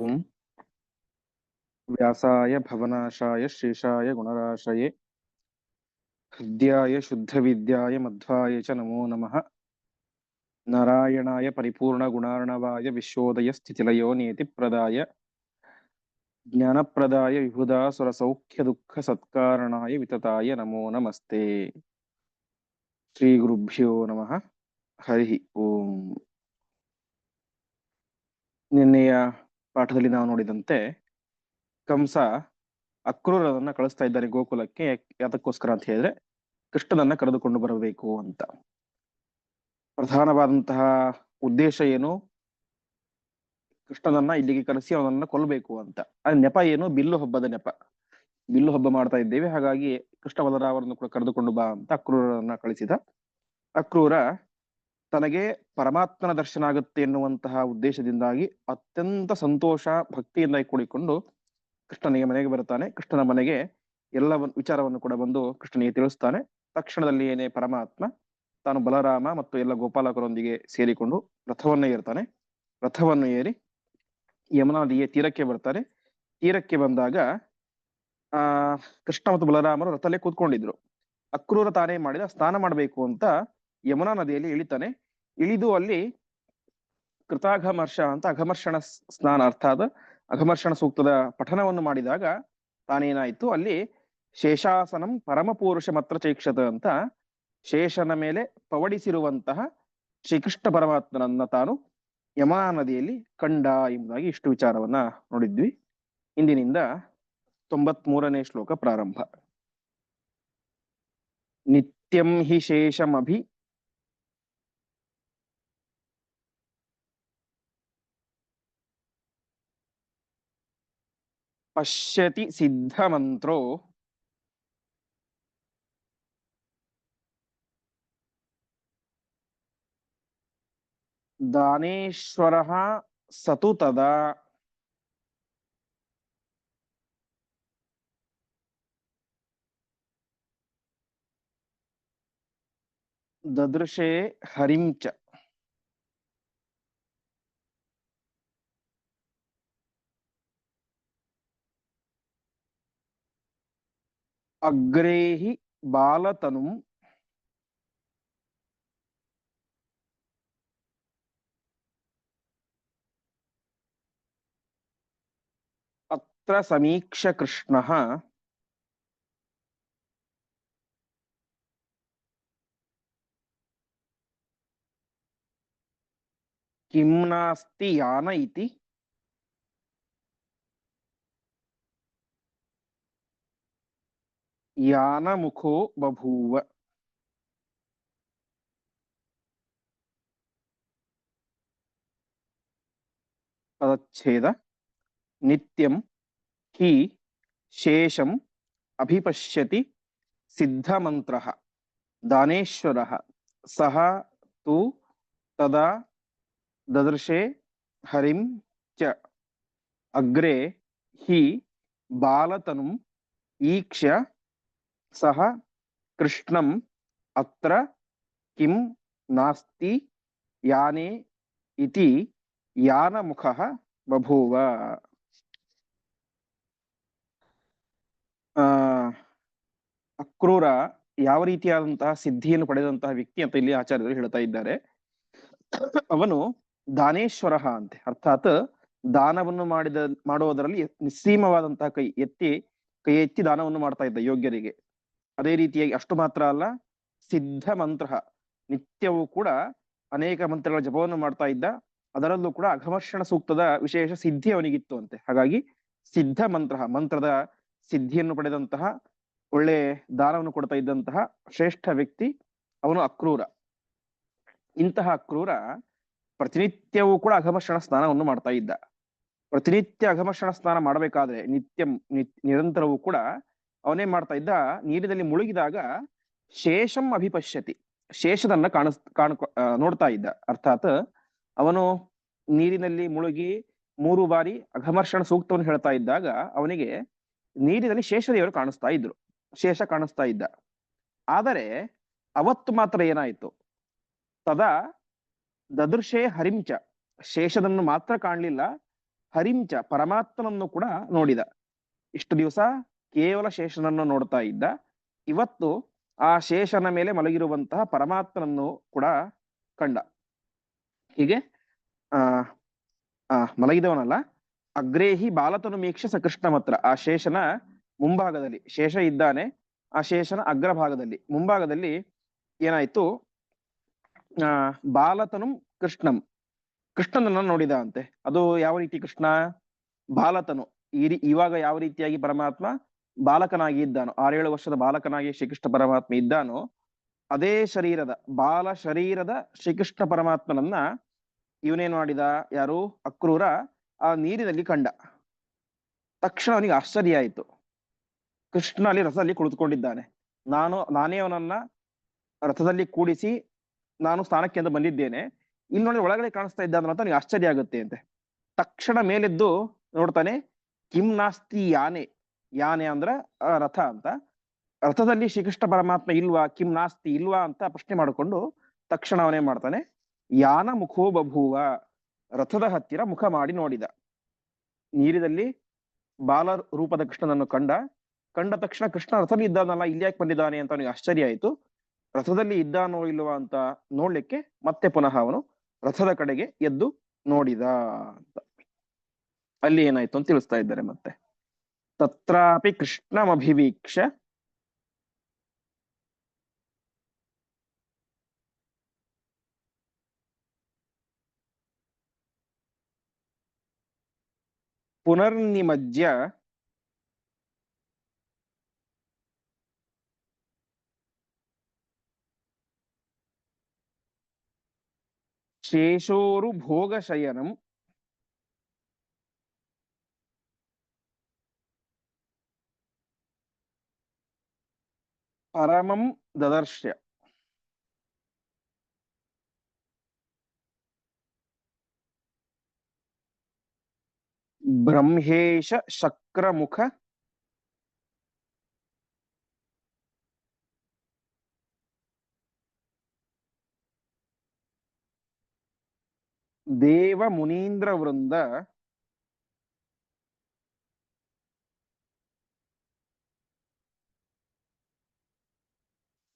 ओम। व्यासाय, भवनाशाय, शेषाय, गुणराशये शुद्ध विद्याय मध्वाय च नमो नमः। नारायणाय स्थति प्रदा ज्ञान प्रदाय विभुदा सुरसौख्यदुःखसत्कारणाय वितताय, नमो नमस्ते। श्री गुरुभ्यो नमः। हरि ओम। నిర్ణయ ಪಾಠದಲ್ಲಿ ನಾವು ನೋಡಿದಂತೆ ಕಂಸ ಅಕ್ರೂರರನ್ನ ಕಳಿಸ್ತಾ ಇದ್ದಾನೆ ಗೋಕುಲಕ್ಕೆ ಅದಕ್ಕೋಸ್ಕರ ಅಂತ ಹೇಳಿದ್ರೆ ಕೃಷ್ಣನನ್ನ ಕರೆದುಕೊಂಡು ಬರಬೇಕು ಅಂತ. ಪ್ರಧಾನವಾದಂತಹ ಉದ್ದೇಶ ಏನು? ಕೃಷ್ಣನನ್ನ ಇಲ್ಲಿಗೆ ಕರೆಸಿ ಅವನನ್ನ ಕೊಲ್ಲಬೇಕು ಅಂತ. ಆ ನೆಪ ಏನು? ಬಿಲ್ಲು ಹಬ್ಬದ ನೆಪ. ಬಿಲ್ಲು ಹಬ್ಬ ಮಾಡ್ತಾ ಇದ್ದೇವೆ, ಹಾಗಾಗಿ ಕೃಷ್ಣ ಬಲರಾವರನ್ನು ಕೂಡ ಕರೆದುಕೊಂಡು ಬಾ ಅಂತ ಅಕ್ರೂರನ್ನ ಕಳಿಸಿದ. ಅಕ್ರೂರ ತನಗೆ ಪರಮಾತ್ಮನ ದರ್ಶನ ಆಗುತ್ತೆ ಎನ್ನುವಂತಹ ಉದ್ದೇಶದಿಂದಾಗಿ ಅತ್ಯಂತ ಸಂತೋಷ ಭಕ್ತಿಯಿಂದ ಕೂಡಿಕೊಂಡು ಕೃಷ್ಣನಿಗೆ ಮನೆಗೆ ಬರ್ತಾನೆ ಕೃಷ್ಣನ ಮನೆಗೆ ಎಲ್ಲ ವಿಚಾರವನ್ನು ಕೂಡ ಬಂದು ಕೃಷ್ಣನಿಗೆ ತಿಳಿಸ್ತಾನೆ. ತಕ್ಷಣದಲ್ಲಿ ಏನೇ ಪರಮಾತ್ಮ ತಾನು ಬಲರಾಮ ಮತ್ತು ಎಲ್ಲ ಗೋಪಾಲಕರೊಂದಿಗೆ ಸೇರಿಕೊಂಡು ರಥವನ್ನು ಏರ್ತಾನೆ. ರಥವನ್ನು ಏರಿ ಯಮುನಾ ನದಿಯ ತೀರಕ್ಕೆ ಬರ್ತಾರೆ. ತೀರಕ್ಕೆ ಬಂದಾಗ, ಆ, ಕೃಷ್ಣ ಮತ್ತು ಬಲರಾಮರು ರಥಲ್ಲೇ ಕೂತ್ಕೊಂಡಿದ್ರು. ಅಕ್ರೂರ ತಾನೇ ಮಾಡಿದ, ಸ್ನಾನ ಮಾಡಬೇಕು ಅಂತ ಯಮುನಾ ನದಿಯಲ್ಲಿ ಇಳಿತಾನೆ. ಇಳಿದು ಅಲ್ಲಿ ಕೃತಾಘಮರ್ಷ ಅಂತ ಅಘಮರ್ಷಣ ಸ್ನಾನ ಅರ್ಥಾತ್ ಅಘಮರ್ಷಣ ಸೂಕ್ತದ ಪಠನವನ್ನು ಮಾಡಿದಾಗ ತಾನೇನಾಯ್ತು? ಅಲ್ಲಿ ಶೇಷಾಸನಂ ಪರಮಪುರುಷ ಮತ್ರ ಚೈಕ್ಷತ ಅಂತ ಶೇಷನ ಮೇಲೆ ಪವಡಿಸಿರುವಂತಹ ಶ್ರೀಕೃಷ್ಣ ಪರಮಾತ್ಮನನ್ನ ತಾನು ಯಮುನಾ ನದಿಯಲ್ಲಿ ಕಂಡ ಎಂಬುದಾಗಿ ಇಷ್ಟು ವಿಚಾರವನ್ನ ನೋಡಿದ್ವಿ. ಇಂದಿನಿಂದ ತೊಂಬತ್ ಮೂರನೇ ಶ್ಲೋಕ ಪ್ರಾರಂಭ. ನಿತ್ಯಂ ಹಿ ಶೇಷಮಭಿ पश्यति सिद्धमन्त्रो। दानेश्वरः स तु तदा। ददृशे हरिं च। ಅಗ್ರೇಹಿ ಬಾಲತನುಂ ಅತ್ರ ಸಮೀಕ್ಷ ಕೃಷ್ಣಃ ಕಿಂ ನಾಸ್ತಿ ಯಾನ ಇತಿ ಯಾನಮುಖೋ ಬಭೂವ ಪದಚ್ಛೇದ ನಿತ್ಯಂ ಹಿ ಶೇಷಂ ಅಭಿಪಶ್ಯತಿ ಸಿದ್ಧಮಂತ್ರಃ ದಾನೇಶ್ವರಃ ಸಹ ತು ತದಾ ದದೃಶೆ ಹರಿಂ ಚ ಅಗ್ರೆ ಹಿ ಬಾಲತನುಂ ಈಕ್ಷ್ಯ ಸಹ ಕೃಷ್ಣಂ ಅತ್ರ ಕಿಂ ನಾಸ್ತಿ ಯಾನೆ ಇತಿ ಯಾನಮುಖಃ ಬಭೂವ ಆ ಅಕ್ರೂರ ಯಾವ ರೀತಿಯಾದಂತಹ ಸಿದ್ಧಿಯನ್ನು ಪಡೆದಂತಹ ವ್ಯಕ್ತಿ ಅಂತ ಇಲ್ಲಿ ಆಚಾರ್ಯರು ಹೇಳ್ತಾ ಇದ್ದಾರೆ. ಅವನು ದಾನೇಶ್ವರ ಅಂತೆ. ಅರ್ಥಾತ್ ದಾನವನ್ನು ಮಾಡಿದ, ಮಾಡುವುದರಲ್ಲಿ ನಿಸ್ಸೀಮವಾದಂತಹ ಕೈ ಎತ್ತಿ ಕೈ ಎತ್ತಿ ದಾನವನ್ನು ಮಾಡ್ತಾ ಇದ್ದ ಯೋಗ್ಯರಿಗೆ. ಅದೇ ರೀತಿಯಾಗಿ ಅಷ್ಟು ಮಾತ್ರ ಅಲ್ಲ, ಸಿದ್ಧ ಮಂತ್ರ ನಿತ್ಯವೂ ಕೂಡ ಅನೇಕ ಮಂತ್ರಗಳ ಜಪವನ್ನು ಮಾಡ್ತಾ ಇದ್ದ. ಅದರಲ್ಲೂ ಕೂಡ ಅಘಮರ್ಷಣ ಸೂಕ್ತದ ವಿಶೇಷ ಸಿದ್ಧಿ ಅವನಿಗಿತ್ತು ಅಂತೆ. ಹಾಗಾಗಿ ಸಿದ್ಧ ಮಂತ್ರ ಮಂತ್ರದ ಸಿದ್ಧಿಯನ್ನು ಪಡೆದಂತಹ, ಒಳ್ಳೆ ದಾನವನ್ನು ಕೊಡ್ತಾ ಇದ್ದಂತಹ ಶ್ರೇಷ್ಠ ವ್ಯಕ್ತಿ ಅವನು ಅಕ್ರೂರ. ಇಂತಹ ಅಕ್ರೂರ ಪ್ರತಿನಿತ್ಯವೂ ಕೂಡ ಅಘಮರ್ಷಣ ಸ್ನಾನವನ್ನು ಮಾಡ್ತಾ ಇದ್ದ. ಪ್ರತಿನಿತ್ಯ ಅಘಮರ್ಷಣ ಸ್ನಾನ ಮಾಡಬೇಕಾದ್ರೆ ನಿತ್ಯ ನಿರಂತರವೂ ಕೂಡ ಅವನೇ ಮಾಡ್ತಾ ಇದ್ದ? ನೀರಿನಲ್ಲಿ ಮುಳುಗಿದಾಗ ಶೇಷಂ ಅಭಿಪಶ್ಯತಿ. ಶೇಷದನ್ನ ಕಾಣಿಸ್ ಕಾಣ್ ನೋಡ್ತಾ ಇದ್ದ. ಅರ್ಥಾತ್ ಅವನು ನೀರಿನಲ್ಲಿ ಮುಳುಗಿ ಮೂರು ಬಾರಿ ಅಘಮರ್ಷಣ ಸೂಕ್ತವನ್ನು ಹೇಳ್ತಾ ಇದ್ದಾಗ ಅವನಿಗೆ ನೀರಿನಲ್ಲಿ ಶೇಷದೇವರು ಕಾಣಿಸ್ತಾ ಇದ್ರು. ಶೇಷ ಕಾಣಿಸ್ತಾ ಇದ್ದ. ಆದರೆ ಅವತ್ತು ಮಾತ್ರ ಏನಾಯ್ತು? ತದಾ ದದೃಶೇ ಹರಿಂಚ. ಶೇಷದನ್ನು ಮಾತ್ರ ಕಾಣಲಿಲ್ಲ. ಹರಿಂಚ ಪರಮಾತ್ಮನನ್ನು ಕೂಡ ನೋಡಿದ. ಇಷ್ಟು ದಿವಸ ಕೇವಲ ಶೇಷನನ್ನು ನೋಡ್ತಾ ಇದ್ದ. ಇವತ್ತು ಆ ಶೇಷನ ಮೇಲೆ ಮಲಗಿರುವಂತಹ ಪರಮಾತ್ಮನನ್ನು ಕೂಡ ಕಂಡ. ಹೀಗೆ, ಆ ಆ, ಮಲಗಿದವನಲ್ಲ, ಅಗ್ರೇಹಿ ಬಾಲತನು ಮೀಕ್ಷ ಕೃಷ್ಣ ಮಾತ್ರ ಆ ಶೇಷನ ಮುಂಭಾಗದಲ್ಲಿ, ಶೇಷ ಇದ್ದಾನೆ, ಆ ಶೇಷನ ಅಗ್ರಭಾಗದಲ್ಲಿ. ಮುಂಭಾಗದಲ್ಲಿ ಏನಾಯ್ತು? ಆ, ಬಾಲತನು ಕೃಷ್ಣಂ. ಕೃಷ್ಣನನ್ನ ನೋಡಿದ ಅಂತೆ. ಅದು ಯಾವ ರೀತಿ ಕೃಷ್ಣ? ಬಾಲತನು. ಈ ಇವಾಗ ಯಾವ ರೀತಿಯಾಗಿ ಪರಮಾತ್ಮ? ಬಾಲಕನಾಗಿ ಇದ್ದಾನೋ, ಆರೇಳು ವರ್ಷದ ಬಾಲಕನಾಗಿ ಶ್ರೀಕೃಷ್ಣ ಪರಮಾತ್ಮ ಇದ್ದಾನೋ, ಅದೇ ಶರೀರದ, ಬಾಲ ಶರೀರದ ಶ್ರೀಕೃಷ್ಣ ಪರಮಾತ್ಮನನ್ನ ಇವನೇನ್ ಮಾಡಿದ? ಯಾರು? ಅಕ್ರೂರ ಆ ನೀರಿನಲ್ಲಿ ಕಂಡ. ತಕ್ಷಣ ಅವನಿಗೆ ಆಶ್ಚರ್ಯ ಆಯಿತು. ಕೃಷ್ಣ ಅಲ್ಲಿ ರಥದಲ್ಲಿ ಕುಳಿತುಕೊಂಡಿದ್ದಾನೆ. ನಾನು, ನಾನೇ ಅವನನ್ನ ರಥದಲ್ಲಿ ಕೂಡಿಸಿ ನಾನು ಸ್ಥಾನಕ್ಕೆ ಅಂತ ಬಂದಿದ್ದೇನೆ. ಇಲ್ಲಿ ನೋಡಿ ಒಳಗಡೆ ಕಾಣಿಸ್ತಾ ಇದ್ದ ಅಂತ ಅವನಿಗೆ ಆಶ್ಚರ್ಯ ಆಗುತ್ತೆ ಅಂತೆ. ತಕ್ಷಣ ಮೇಲೆದ್ದು ನೋಡ್ತಾನೆ ಕಿಂ ನಾಸ್ತಿ ಯಾನೆ. ಯಾನೆ ಅಂದ್ರೆ ರಥ ಅಂತ. ರಥದಲ್ಲಿ ಶ್ರೀಕೃಷ್ಣ ಪರಮಾತ್ಮ ಇಲ್ವಾ, ಕಿಂ ನಾಸ್ತಿ ಇಲ್ವಾ ಅಂತ ಪ್ರಶ್ನೆ ಮಾಡಿಕೊಂಡು ತಕ್ಷಣ ಅವನೇ ಮಾಡ್ತಾನೆ. ಯಾನ ಮುಖೋ ಬಭೂವ, ರಥದ ಹತ್ತಿರ ಮುಖ ಮಾಡಿ ನೋಡಿದ. ನೀರಿನಲ್ಲಿ ಬಾಲ ರೂಪದ ಕೃಷ್ಣನನ್ನು ಕಂಡ. ಕಂಡ ತಕ್ಷಣ ಕೃಷ್ಣ ರಥದಲ್ಲಿ ಇದ್ದಾನಲ್ಲ, ಇಲ್ಲಿ ಯಾಕೆ ಬಂದಿದ್ದಾನೆ ಅಂತ ಅವನಿಗೆ ಆಶ್ಚರ್ಯ ಆಯಿತು. ರಥದಲ್ಲಿ ಇದ್ದಾನೋ ಇಲ್ವಾ ಅಂತ ನೋಡ್ಲಿಕ್ಕೆ ಮತ್ತೆ ಪುನಃ ಅವನು ರಥದ ಕಡೆಗೆ ಎದ್ದು ನೋಡಿದ ಅಂತ. ಅಲ್ಲಿ ಏನಾಯ್ತು ಅಂತ ತಿಳಿಸ್ತಾ ಇದ್ದಾರೆ ಮತ್ತೆ. ತತ್ರಾಪಿ ಕೃಷ್ಣಮಭಿವೀಕ್ಷ ಪುನರ್ನಿಮಜ್ಯ ಶೇಷೋರು ಭೋಗಶಯನಂ ಪರಮಂ ದದರ್ಶ ಬ್ರಹ್ಮೇಶ ಶಕ್ರಮುಖ ದೇವ ಮುನೀಂದ್ರ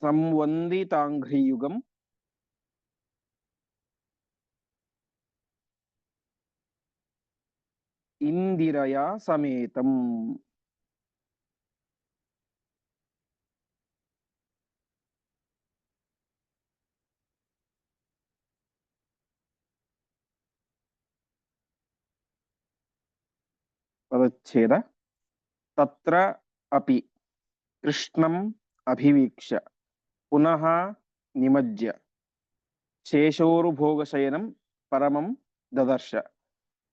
ವೃಂದ ಸಂವಂದಿತಾಂಘ್ರಿಯುಗಂ ಇಂದಿರಯ ಸಮೇತಂ ಪದಚ್ಛೇದ ತತ್ರ ಅಪಿ ಕೃಷ್ಣಂ ಅಭಿವೀಕ್ಷ್ಯ ಪುನಃ ನಿಮಜ್ಯ ಶೇಷೋರುಭೋಗಶಯನಂ ಪರಮಂ ದದರ್ಶ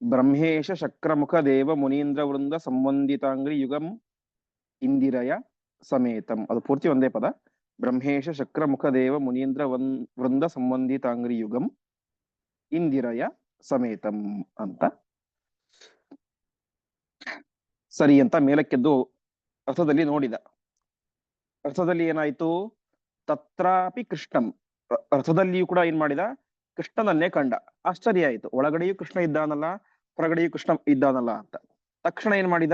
ಬ್ರಹ್ಮೇಶ ಶಕ್ರಮುಖ ದೇವ ಮುನೀಂದ್ರ ವೃಂದ ಸಂಬಂಧಿತಾಂಗ್ರಿ ಯುಗಂ ಇಂದಿರಯ ಸಮೇತಂ ಅದು ಪೂರ್ತಿ ಒಂದೇ ಪದ. ಬ್ರಹ್ಮೇಶ ಶಕ್ರಮುಖ ದೇವ ಮುನೀಂದ್ರ ವನ್ ವೃಂದ ಸಂಬಂಧಿತಾಂಗ್ರಿ ಯುಗಂ ಇಂದಿರಯ ಸಮೇತಂ ಅಂತ. ಸರಿ ಅಂತ ಮೇಲಕ್ಕೆದ್ದು ಅರ್ಥದಲ್ಲಿ ನೋಡಿದ. ಅರ್ಥದಲ್ಲಿ ಏನಾಯ್ತು? ತತ್ರಾಪಿ ಕೃಷ್ಣಂ. ರಥದಲ್ಲಿಯೂ ಕೂಡ ಏನ್ ಮಾಡಿದ? ಕೃಷ್ಣನನ್ನೇ ಕಂಡ. ಆಶ್ಚರ್ಯ ಆಯಿತು. ಒಳಗಡೆಯೂ ಕೃಷ್ಣ ಇದ್ದಾನಲ್ಲ, ಹೊರಗಡೆಯೂ ಕೃಷ್ಣ ಇದ್ದಾನಲ್ಲ ಅಂತ. ತಕ್ಷಣ ಏನ್ ಮಾಡಿದ?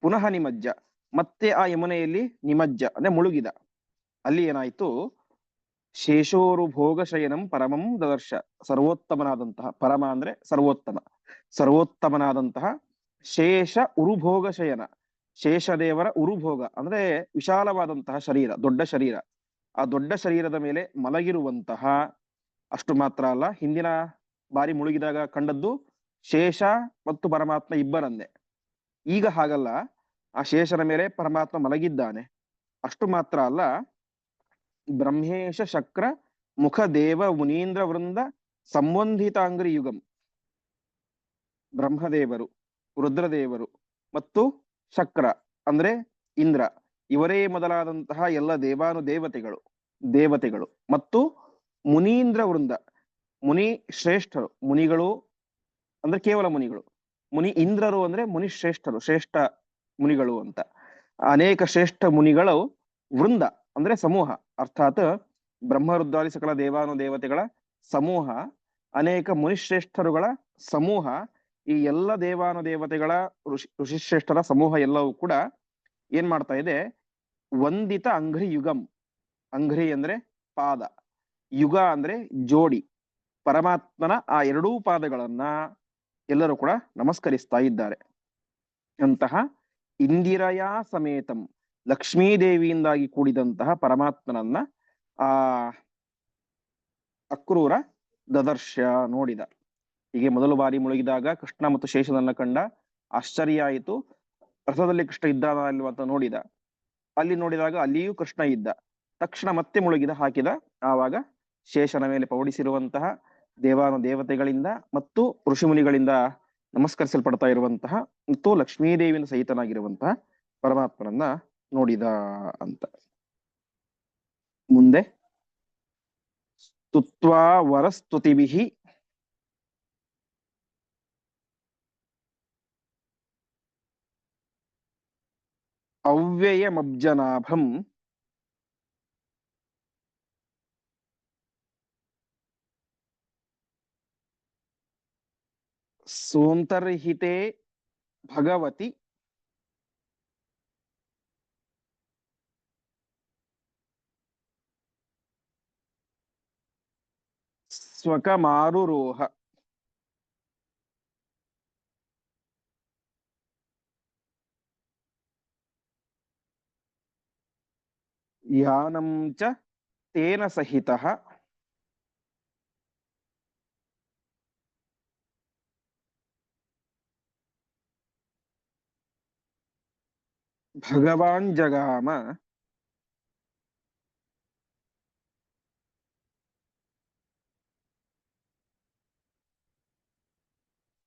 ಪುನಃ ನಿಮಜ್ಜ. ಮತ್ತೆ ಆ ಯಮುನೆಯಲ್ಲಿ ನಿಮಜ್ಜ. ಅಂದ್ರೆ ಮುಳುಗಿದ. ಅಲ್ಲಿ ಏನಾಯ್ತು? ಶೇಷೋರು ಭೋಗಶಯನಂ ಪರಮಂ ದದರ್ಶ. ಸರ್ವೋತ್ತಮನಾದಂತಹ, ಪರಮ ಅಂದ್ರೆ ಸರ್ವೋತ್ತಮ. ಸರ್ವೋತ್ತಮನಾದಂತಹ ಶೇಷ ಉರುಭೋಗ ಶಯನ. ಶೇಷದೇವರ ಉರುಭೋಗ. ಅಂದ್ರೆ ವಿಶಾಲವಾದಂತಹ ಶರೀರ, ದೊಡ್ಡ ಶರೀರ. ಆ ದೊಡ್ಡ ಶರೀರದ ಮೇಲೆ ಮಲಗಿರುವಂತಹ ಅಷ್ಟು ಮಾತ್ರ ಅಲ್ಲ, ಹಿಂದಿನ ಬಾರಿ ಮುಳುಗಿದಾಗ ಕಂಡದ್ದು ಶೇಷ ಮತ್ತು ಪರಮಾತ್ಮ ಇಬ್ಬರನ್ನೇ ಈಗ ಹಾಗಲ್ಲ, ಆ ಶೇಷನ ಮೇಲೆ ಪರಮಾತ್ಮ ಮಲಗಿದ್ದಾನೆ. ಅಷ್ಟು ಮಾತ್ರ ಅಲ್ಲ, ಬ್ರಹ್ಮೇಶ ಶಕ್ರ ಮುಖ ದೇವ ಮುನೀಂದ್ರ ವೃಂದ ಸಂವಂಧಿತಾಂಗ್ರಿ ಯುಗಂ. ಬ್ರಹ್ಮದೇವರು, ರುದ್ರದೇವರು ಮತ್ತು ಶಕ್ರ ಅಂದ್ರೆ ಇಂದ್ರ. ಇವರೇ ಮೊದಲಾದಂತಹ ಎಲ್ಲ ದೇವಾನು ದೇವತೆಗಳು ದೇವತೆಗಳು ಮತ್ತು ಮುನೀಂದ್ರ ವೃಂದ, ಮುನಿ ಶ್ರೇಷ್ಠರು, ಮುನಿಗಳು ಅಂದ್ರೆ ಕೇವಲ ಮುನಿಗಳು, ಮುನಿ ಇಂದ್ರರು ಅಂದ್ರೆ ಮುನಿ ಶ್ರೇಷ್ಠರು, ಶ್ರೇಷ್ಠ ಮುನಿಗಳು ಅಂತ. ಅನೇಕ ಶ್ರೇಷ್ಠ ಮುನಿಗಳು ವೃಂದ ಅಂದ್ರೆ ಸಮೂಹ, ಅರ್ಥಾತ್ ಬ್ರಹ್ಮರುದ್ರಾದಿ ಸಕಲ ದೇವಾನು ದೇವತೆಗಳ ಸಮೂಹ, ಅನೇಕ ಮುನಿಶ್ರೇಷ್ಠರುಗಳ ಸಮೂಹ, ಈ ಎಲ್ಲ ದೇವಾನು ದೇವತೆಗಳ ಋಷಿ ಋಷಿಶ್ರೇಷ್ಠರ ಸಮೂಹ ಎಲ್ಲವೂ ಕೂಡ ಏನ್ ಮಾಡ್ತಾ ಇದೆ, ವಂದಿತ ಅಂಗ್ರಿ ಯುಗಂ ಅಂಘ್ರಿ ಅಂದ್ರೆ ಪಾದ, ಯುಗ ಅಂದ್ರೆ ಜೋಡಿ. ಪರಮಾತ್ಮನ ಆ ಎರಡೂ ಪಾದಗಳನ್ನ ಎಲ್ಲರೂ ಕೂಡ ನಮಸ್ಕರಿಸ್ತಾ ಇದ್ದಾರೆ. ಅಂತಹ ಇಂದಿರಯ ಸಮೇತಂ, ಲಕ್ಷ್ಮೀದೇವಿಯಿಂದಾಗಿ ಕೂಡಿದಂತಹ ಪರಮಾತ್ಮನನ್ನ ಆ ಅಕ್ರೂರ ದದರ್ಶ ನೋಡಿದ. ಹೀಗೆ ಮೊದಲು ಬಾರಿ ಮುಳುಗಿದಾಗ ಕೃಷ್ಣ ಮತ್ತು ಶೇಷನನ್ನ ಕಂಡ ಆಶ್ಚರ್ಯ ಆಯಿತು. ರಥದಲ್ಲಿ ಕೃಷ್ಣ ಇದ್ದಾನ ಅಲ್ವಾ ಅಂತ ನೋಡಿದ. ಅಲ್ಲಿ ನೋಡಿದಾಗ ಅಲ್ಲಿಯೂ ಕೃಷ್ಣ ಇದ್ದ. ತಕ್ಷಣ ಮತ್ತೆ ಮುಳುಗಿದ, ಹಾಕಿದ. ಆವಾಗ ಶೇಷನ ಮೇಲೆ ಪೌಡಿಸಿರುವಂತಹ ದೇವಾನು ದೇವತೆಗಳಿಂದ ಮತ್ತು ಋಷಿಮುನಿಗಳಿಂದ ನಮಸ್ಕರಿಸಲ್ಪಡ್ತಾ ಇರುವಂತಹ ಮತ್ತು ಲಕ್ಷ್ಮೀದೇವಿನ ಸಹಿತನಾಗಿರುವಂತಹ ಪರಮಾತ್ಮನನ್ನ ನೋಡಿದ ಅಂತ. ಮುಂದೆ ಸ್ತುತ್ವಾ ವರಸ್ತುತಿಭಿ. ಅವ್ಯಯಮಬ್ಜನಾಭಂ. ಸೋಂತರ್ಹಿತೆ ಭಗವತಿ ಸ್ವಕಮಾರುರೋಹ ಯಾನಂ ಚ ತೇನ ಸಹಿತಃ ಭಗವಾನ್ ಜಗಾಮ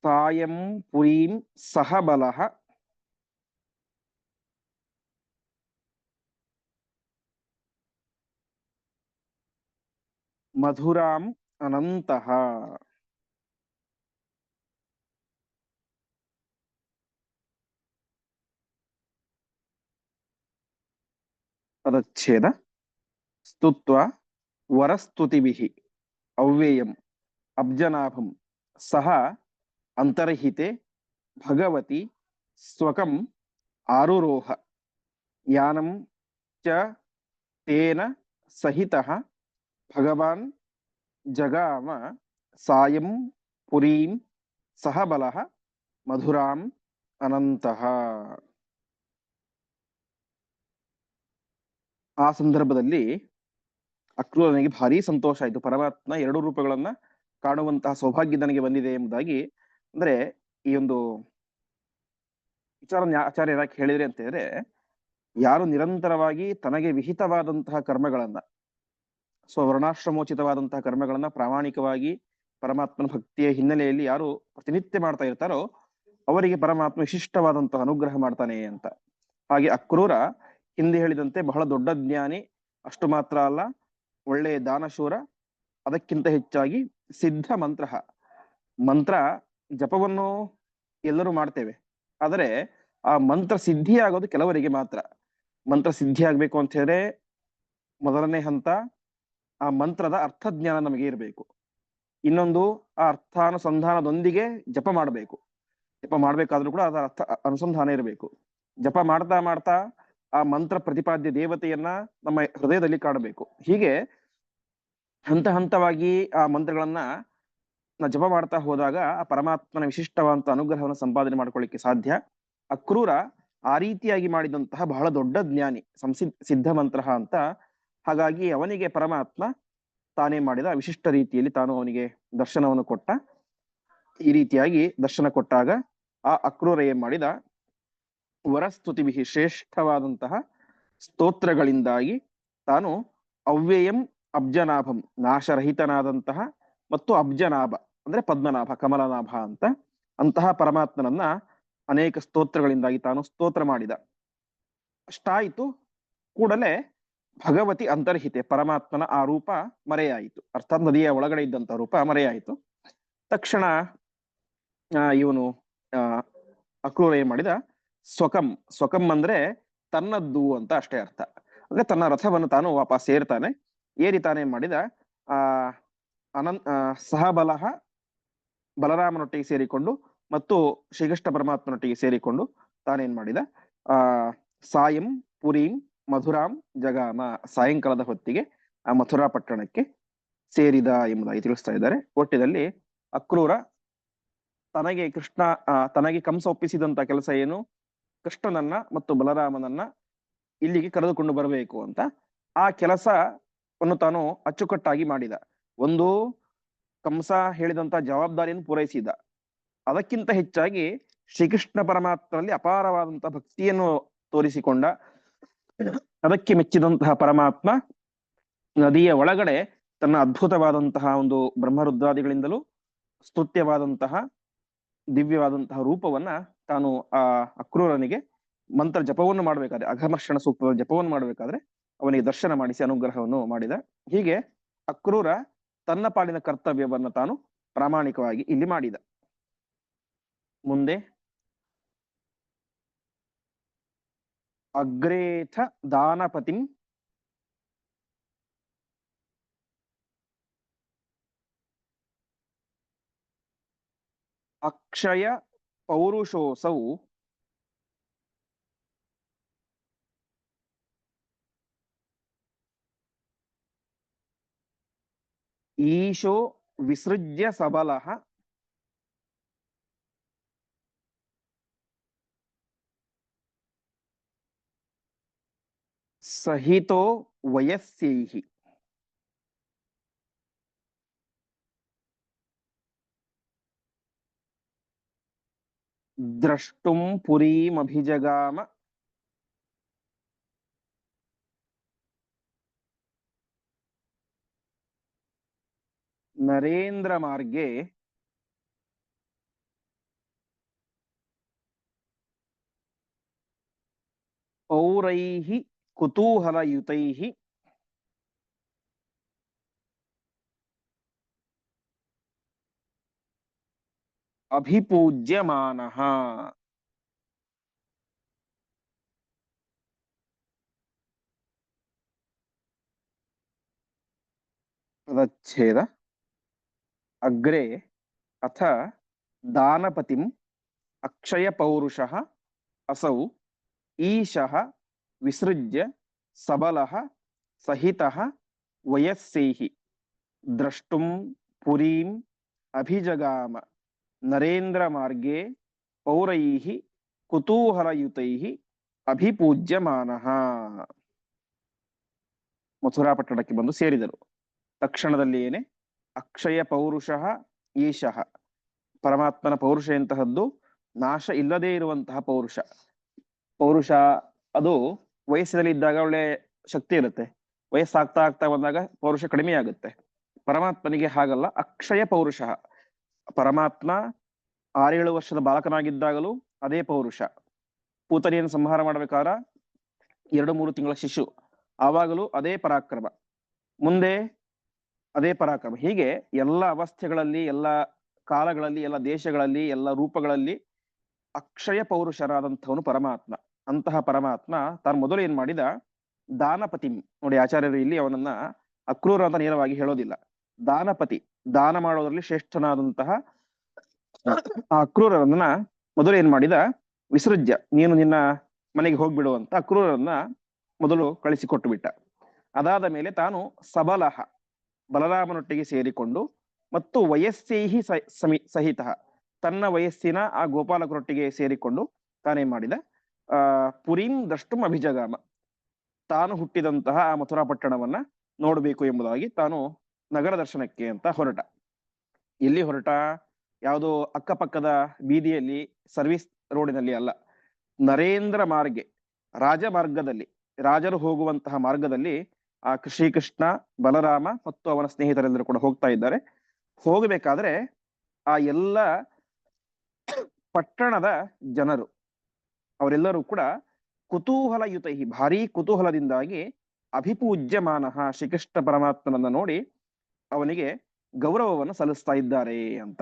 ಸಾಯಂ ಪುರೀಂ ಸಹ ಬಲಃ ಮಧುರಾಂ ಅನಂತಃ ಪದಚ್ಛೇದ ಸ್ತುತ್ವ ವರಸ್ತುತಿಭಿಃ ಅವ್ಯಯಂ ಅಬ್ಜನಾಭಂ ಸಹ ಅಂತರ್ಹಿತೆ ಭಗವತಿ ಸ್ವಕಂ ಆರುರೋಹ ಯಾನಂ ಚ ತೇನ ಸಹಿತಃ ಭಗವಾನ್ ಜಗಾಮ ಸಾಯಂ ಪುರೀಂ ಸಹ ಬಲಃ ಮಧುರಾಂ ಅನಂತಃ ಆ ಸಂದರ್ಭದಲ್ಲಿ ಅಕ್ರೂರನಿಗೆ ಭಾರಿ ಸಂತೋಷ ಆಯಿತು. ಪರಮಾತ್ಮ ಎರಡು ರೂಪಗಳನ್ನ ಕಾಣುವಂತಹ ಸೌಭಾಗ್ಯ ನನಗೆ ಬಂದಿದೆ ಎಂಬುದಾಗಿ ಅಂದ್ರೆ ಈ ಒಂದು ವಿಚಾರ ಆಚಾರ್ಯ ಯಾಕೆ ಹೇಳಿದ್ರೆ ಅಂತ ಹೇಳಿದ್ರೆ, ಯಾರು ನಿರಂತರವಾಗಿ ತನಗೆ ವಿಹಿತವಾದಂತಹ ಕರ್ಮಗಳನ್ನ, ಸ್ವವರ್ಣಾಶ್ರಮೋಚಿತವಾದಂತಹ ಕರ್ಮಗಳನ್ನ ಪ್ರಾಮಾಣಿಕವಾಗಿ ಪರಮಾತ್ಮನ ಭಕ್ತಿಯ ಹಿನ್ನೆಲೆಯಲ್ಲಿ ಯಾರು ಪ್ರತಿನಿತ್ಯ ಮಾಡ್ತಾ ಇರ್ತಾರೋ ಅವರಿಗೆ ಪರಮಾತ್ಮ ವಿಶಿಷ್ಟವಾದಂತಹ ಅನುಗ್ರಹ ಮಾಡ್ತಾನೆ ಅಂತ. ಹಾಗೆ ಅಕ್ರೂರ ಹಿಂದೆ ಹೇಳಿದಂತೆ ಬಹಳ ದೊಡ್ಡ ಜ್ಞಾನಿ, ಅಷ್ಟು ಮಾತ್ರ ಅಲ್ಲ, ಒಳ್ಳೆಯ ದಾನಶೂರ, ಅದಕ್ಕಿಂತ ಹೆಚ್ಚಾಗಿ ಸಿದ್ಧ ಮಂತ್ರ ಮಂತ್ರ ಜಪವನ್ನು ಎಲ್ಲರೂ ಮಾಡ್ತೇವೆ. ಆದರೆ ಆ ಮಂತ್ರ ಸಿದ್ಧಿ ಆಗೋದು ಕೆಲವರಿಗೆ ಮಾತ್ರ. ಮಂತ್ರ ಸಿದ್ಧಿ ಆಗ್ಬೇಕು ಅಂತ ಹೇಳಿದ್ರೆ ಮೊದಲನೇ ಹಂತ ಆ ಮಂತ್ರದ ಅರ್ಥಜ್ಞಾನ ನಮಗೆ ಇರಬೇಕು. ಇನ್ನೊಂದು ಆ ಅರ್ಥಾನುಸಂಧಾನದೊಂದಿಗೆ ಜಪ ಮಾಡಬೇಕು. ಜಪ ಮಾಡ್ಬೇಕಾದ್ರೂ ಕೂಡ ಅದರ ಅರ್ಥ ಅನುಸಂಧಾನ ಇರಬೇಕು. ಜಪ ಮಾಡ್ತಾ ಮಾಡ್ತಾ ಆ ಮಂತ್ರ ಪ್ರತಿಪಾದ್ಯ ದೇವತೆಯನ್ನ ನಮ್ಮ ಹೃದಯದಲ್ಲಿ ಕಾಣಬೇಕು. ಹೀಗೆ ಹಂತ ಹಂತವಾಗಿ ಆ ಮಂತ್ರಗಳನ್ನ ಜಪ ಮಾಡ್ತಾ ಹೋದಾಗ ಆ ಪರಮಾತ್ಮನ ವಿಶಿಷ್ಟವಾದಂತ ಅನುಗ್ರಹವನ್ನು ಸಂಪಾದನೆ ಮಾಡ್ಕೊಳ್ಳಿಕ್ಕೆ ಸಾಧ್ಯ. ಅಕ್ರೂರ ಆ ರೀತಿಯಾಗಿ ಮಾಡಿದಂತಹ ಬಹಳ ದೊಡ್ಡ ಜ್ಞಾನಿ ಸಂಸಿ ಸಿದ್ಧ ಮಂತ್ರ ಅಂತ ಹಾಗಾಗಿ ಅವನಿಗೆ ಪರಮಾತ್ಮ ತಾನೇ ಮಾಡಿದ ವಿಶಿಷ್ಟ ರೀತಿಯಲ್ಲಿ ತಾನು ಅವನಿಗೆ ದರ್ಶನವನ್ನು ಕೊಟ್ಟ. ಈ ರೀತಿಯಾಗಿ ದರ್ಶನ ಕೊಟ್ಟಾಗ ಆ ಅಕ್ರೂರ ಏನ್ ಮಾಡಿದ ವರಸ್ತುತಿ ಶ್ರೇಷ್ಠವಾದಂತಹ ಸ್ತೋತ್ರಗಳಿಂದಾಗಿ ತಾನು ಅವ್ಯಯಂ, ಅಬ್ಜನಾಭಂ, ನಾಶರಹಿತನಾದಂತಹ ಮತ್ತು ಅಬ್ಜನಾಭ, ಅಂದ್ರೆ ಪದ್ಮನಾಭ, ಕಮಲನಾಭ ಅಂತ ಅಂತಹ ಪರಮಾತ್ಮನನ್ನ ಅನೇಕ ಸ್ತೋತ್ರಗಳಿಂದಾಗಿ ತಾನು ಸ್ತೋತ್ರ ಮಾಡಿದ. ಅಷ್ಟಾಯಿತು, ಕೂಡಲೇ ಭಗವತಿ ಅಂತರ್ಹಿತೆ, ಪರಮಾತ್ಮನ ಆ ರೂಪ ಮರೆಯಾಯಿತು. ಅರ್ಥಾತ್ ನದಿಯ ಒಳಗಡೆ ಇದ್ದಂತ ರೂಪ ಮರೆಯಾಯಿತು. ತಕ್ಷಣ ಇವನು ಅಕ್ರೂರ ಏನ್ ಮಾಡಿದ ಸ್ವಕಂ ಸ್ವಕಂ ಅಂದ್ರೆ ತನ್ನದ್ದು ಅಂತ ಅಷ್ಟೇ ಅರ್ಥ. ಅಂದ್ರೆ ತನ್ನ ರಥವನ್ನು ತಾನು ವಾಪಸ್ ಸೇರ್ತಾನೆ ಏರಿ ತಾನೇ ಮಾಡಿದ, ಆ ಅನಂತ ಸಹಬಲಹ ಬಲರಾಮನೊಟ್ಟಿಗೆ ಸೇರಿಕೊಂಡು ಮತ್ತು ಶ್ರೀಕೃಷ್ಣ ಪರಮಾತ್ಮನೊಟ್ಟಿಗೆ ಸೇರಿಕೊಂಡು ತಾನೇನ್ ಮಾಡಿದ, ಆ, ಸಾಯಂ, ಪುರೀಂ, ಮಧುರಾಂ, ಜಗಾಮ, ಸಾಯಂಕಾಲದ ಹೊತ್ತಿಗೆ ಆ ಮಥುರಾ ಪಟ್ಟಣಕ್ಕೆ ಸೇರಿದ ಎಂಬುದಾಗಿ ತಿಳಿಸ್ತಾ ಇದ್ದಾರೆ. ಒಟ್ಟಿನಲ್ಲಿ ಅಕ್ರೂರ ತನಗೆ ಕೃಷ್ಣ ತನಗೆ ಕಂಸ ಒಪ್ಪಿಸಿದಂತ ಕೆಲಸ ಏನು? ಕೃಷ್ಣನನ್ನ ಮತ್ತು ಬಲರಾಮನನ್ನ ಇಲ್ಲಿಗೆ ಕರೆದುಕೊಂಡು ಬರಬೇಕು ಅಂತ ಆ ಕೆಲಸವನ್ನು ತಾನು ಅಚ್ಚುಕಟ್ಟಾಗಿ ಮಾಡಿದ. ಒಂದು ಕಂಸ ಹೇಳಿದಂತ ಜವಾಬ್ದಾರಿಯನ್ನು ಪೂರೈಸಿದ. ಅದಕ್ಕಿಂತ ಹೆಚ್ಚಾಗಿ ಶ್ರೀಕೃಷ್ಣ ಪರಮಾತ್ಮನಲ್ಲಿ ಅಪಾರವಾದಂತಹ ಭಕ್ತಿಯನ್ನು ತೋರಿಸಿಕೊಂಡ. ಅದಕ್ಕೆ ಮೆಚ್ಚಿದಂತಹ ಪರಮಾತ್ಮ ನದಿಯ ಒಳಗಡೆ ತನ್ನ ಅದ್ಭುತವಾದಂತಹ ಒಂದು ಬ್ರಹ್ಮರುದ್ರಾದಿಗಳಿಂದಲೂ ಸ್ತುತ್ಯವಾದಂತಹ ದಿವ್ಯವಾದಂತಹ ರೂಪವನ್ನ ತಾನು ಆ ಅಕ್ರೂರನಿಗೆ ಮಂತ್ರ ಜಪವನ್ನು ಮಾಡಬೇಕಾದ್ರೆ, ಅಘಮರ್ಷಣ ಸೂಕ್ತದ ಜಪವನ್ನು ಮಾಡಬೇಕಾದ್ರೆ ಅವನಿಗೆ ದರ್ಶನ ಮಾಡಿಸಿ ಅನುಗ್ರಹವನ್ನು ಮಾಡಿದ. ಹೀಗೆ ಅಕ್ರೂರ ತನ್ನ ಪಾಲಿನ ಕರ್ತವ್ಯವನ್ನು ತಾನು ಪ್ರಾಮಾಣಿಕವಾಗಿ ಇಲ್ಲಿ ಮಾಡಿದ. ಮುಂದೆ ಅಗ್ರೇಥ ದಾನಪತಿಂ ಅಕ್ಷಯ ಪೌರುಷೋಸೌ ಈಶೋ ವಿಸೃಜ್ಯ ಸಬಲಃ ಸಹಿತೋ ವಯಸ್ಸೈಹಿ ದ್ರಷ್ಟುಂ ಪುರೀಮಭಿಜಗಾಮ ನರೇಂದ್ರ ಮಾರ್ಗೆ ಪೌರೈಃ ಕುತೂಹಲಯುತೈಃ ಅಭಿಪೂಜ್ಯಮಾನಃ ಪದಚ್ಛೇದ ಅಗ್ರೆ ಅಥ ದಾನಪತಿಂ ಅಕ್ಷಯ ಪೌರುಷಃ ಅಸೌ ಈಶಃ ವಿಸೃಜ್ಯ ಸಬಲಃ ಸಹಿತಃ ವಯಸ್ಸೈಹಿ ದ್ರಷ್ಟುಂ ಪುರೀಂ ಅಭಿಜಗಾಮ ನರೇಂದ್ರ ಮಾರ್ಗೇ ಪೌರೈ ಕುತೂಹಲಯುತೈ ಅಭಿಪೂಜ್ಯಮಾನಃ. ಮಥುರಾ ಪಟ್ಟಣಕ್ಕೆ ಬಂದು ಸೇರಿದರು. ತಕ್ಷಣದಲ್ಲಿ ಏನೆ? ಅಕ್ಷಯ ಪೌರುಷಃ ಈಶಃ ಪರಮಾತ್ಮನ ಪೌರುಷ ಎಂತಹದ್ದು? ನಾಶ ಇಲ್ಲದೇ ಇರುವಂತಹ ಪೌರುಷ. ಪೌರುಷ, ಅದು ವಯಸ್ಸಿನಲ್ಲಿ ಇದ್ದಾಗ ಒಳ್ಳೆ ಶಕ್ತಿ ಇರುತ್ತೆ. ವಯಸ್ಸಾಗ್ತಾ ಆಗ್ತಾ ಬಂದಾಗ ಪೌರುಷ ಕಡಿಮೆ ಆಗುತ್ತೆ ಪರಮಾತ್ಮನಿಗೆ ಹಾಗಲ್ಲ, ಅಕ್ಷಯ ಪೌರುಷ. ಪರಮಾತ್ಮ ಆರೇಳು ವರ್ಷದ ಬಾಲಕನಾಗಿದ್ದಾಗಲೂ ಅದೇ ಪೌರುಷ. ಪೂತನಿಯನ್ನು ಸಂಹಾರ ಮಾಡಬೇಕಾದ ಎರಡು ಮೂರು ತಿಂಗಳ ಶಿಶು. ಆವಾಗಲೂ ಅದೇ ಪರಾಕ್ರಮ. ಮುಂದೆ ಅದೇ ಪರಾಕ್ರಮ. ಹೀಗೆ ಎಲ್ಲ ಅವಸ್ಥೆಗಳಲ್ಲಿ, ಎಲ್ಲ ಕಾಲಗಳಲ್ಲಿ, ಎಲ್ಲ ದೇಶಗಳಲ್ಲಿ, ಎಲ್ಲ ರೂಪಗಳಲ್ಲಿ ಅಕ್ಷಯ ಪೌರುಷರಾದಂಥವನು ಪರಮಾತ್ಮ. ಅಂತಹ ಪರಮಾತ್ಮ ತಾನು ಮೊದಲು ಏನ್ ಮಾಡಿದ? ದಾನಪತಿ. ನೋಡಿ, ಆಚಾರ್ಯರು ಇಲ್ಲಿ ಅವನನ್ನ ಅಕ್ರೂರ ಅಂತ ನೇರವಾಗಿ ಹೇಳೋದಿಲ್ಲ. ದಾನಪತಿ. ದಾನ ಮಾಡೋದ್ರಲ್ಲಿ ಶ್ರೇಷ್ಠನಾದಂತಹ, ಆ ಅಕ್ರೂರರನ್ನ ಮೊದಲು ಏನ್ ಮಾಡಿದ? ವಿಸೃಜ್ಯ. ನೀನು ನಿನ್ನ ಮನೆಗೆ ಹೋಗ್ಬಿಡು ಅಂತ ಮೊದಲು ಕಳಿಸಿಕೊಟ್ಟು ಬಿಟ್ಟ ಅದಾದ ಮೇಲೆ ತಾನು ಸಬಲಹ, ಬಲರಾಮನೊಟ್ಟಿಗೆ ಸೇರಿಕೊಂಡು ಮತ್ತು ವಯಸ್ಸೇಹಿ ಸಮಿ, ಸಹಿತ ತನ್ನ ವಯಸ್ಸಿನ ಆ ಗೋಪಾಲಕರೊಟ್ಟಿಗೆ ಸೇರಿಕೊಂಡು ತಾನೇ ಮಾಡಿದ? ಆ, ಪುರೀಂ ದ್ರಷ್ಟುಂ ಅಭಿಜಗಾಮ. ತಾನು ಹುಟ್ಟಿದಂತಹ ಆ ಮಥುರಾ ಪಟ್ಟಣವನ್ನ ನೋಡಬೇಕು ಎಂಬುದಾಗಿ ತಾನು ನಗರ ದರ್ಶನಕ್ಕೆ ಅಂತ ಹೊರಟ. ಎಲ್ಲಿ ಹೊರಟ? ಯಾವುದೋ ಅಕ್ಕಪಕ್ಕದ ಬೀದಿಯಲ್ಲಿ, ಸರ್ವಿಸ್ ರೋಡಿನಲ್ಲಿ ಅಲ್ಲ, ನರೇಂದ್ರ ಮಾರ್ಗೆ ರಾಜಮಾರ್ಗದಲ್ಲಿ ರಾಜರು ಹೋಗುವಂತಹ ಮಾರ್ಗದಲ್ಲಿ ಆ ಶ್ರೀಕೃಷ್ಣ, ಬಲರಾಮ ಮತ್ತು ಅವನ ಸ್ನೇಹಿತರೆಲ್ಲರೂ ಕೂಡ ಹೋಗ್ತಾ ಇದ್ದಾರೆ. ಹೋಗಬೇಕಾದ್ರೆ ಆ ಎಲ್ಲ ಪಟ್ಟಣದ ಜನರು, ಅವರೆಲ್ಲರೂ ಕೂಡ ಕುತೂಹಲಯುತೈ, ಭಾರೀ ಕುತೂಹಲದಿಂದಾಗಿ ಅಭಿಪೂಜ್ಯಮಾನ ಶ್ರೀಕೃಷ್ಣ ಪರಮಾತ್ಮನನ್ನ ನೋಡಿ ಅವನಿಗೆ ಗೌರವವನ್ನು ಸಲ್ಲಿಸ್ತಾ ಇದ್ದಾರೆ ಅಂತ.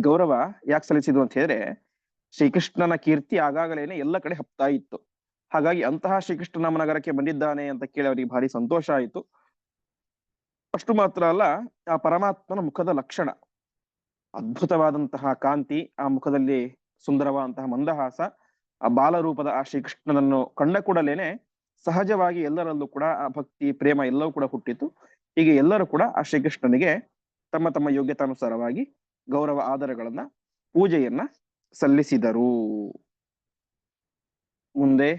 ಗೌರವ ಯಾಕೆ ಸಲ್ಲಿಸಿದ್ರು ಅಂತ ಹೇಳಿದ್ರೆ, ಶ್ರೀಕೃಷ್ಣನ ಕೀರ್ತಿ ಆಗಾಗಲೇನೆ ಎಲ್ಲ ಕಡೆ ಹಪ್ತಾ ಇತ್ತು. ಹಾಗಾಗಿ ಅಂತಹ ಶ್ರೀಕೃಷ್ಣ ನಮ್ಮ ನಗರಕ್ಕೆ ಬಂದಿದ್ದಾನೆ ಅಂತ ಕೇಳಿ ಅವರಿಗೆ ಭಾರಿ ಸಂತೋಷ ಆಯಿತು. ಅಷ್ಟು ಮಾತ್ರ ಅಲ್ಲ, ಆ ಪರಮಾತ್ಮನ ಮುಖದ ಲಕ್ಷಣ. ಅದ್ಭುತವಾದಂತಹ ಕಾಂತಿ, ಆ ಮುಖದಲ್ಲಿ ಸುಂದರವಾದಂತಹ ಮಂದಹಾಸ, ಆ ಬಾಲರೂಪದ ಆ ಶ್ರೀಕೃಷ್ಣನನ್ನು ಕಂಡ ಕೂಡಲೇನೆ ಸಹಜವಾಗಿ ಎಲ್ಲರಲ್ಲೂ ಕೂಡ ಆ ಭಕ್ತಿ, ಪ್ರೇಮ ಎಲ್ಲವೂ ಕೂಡ ಹುಟ್ಟಿತು. ಹೀಗೆ ಎಲ್ಲರೂ ಕೂಡ ಆ ಶ್ರೀಕೃಷ್ಣನಿಗೆ ತಮ್ಮ ತಮ್ಮ ಯೋಗ್ಯತಾನುಸಾರವಾಗಿ ಗೌರವ ಆಧಾರಗಳನ್ನ, ಪೂಜೆಯನ್ನ ಸಲ್ಲಿಸಿದರು. ಮುಂದೆ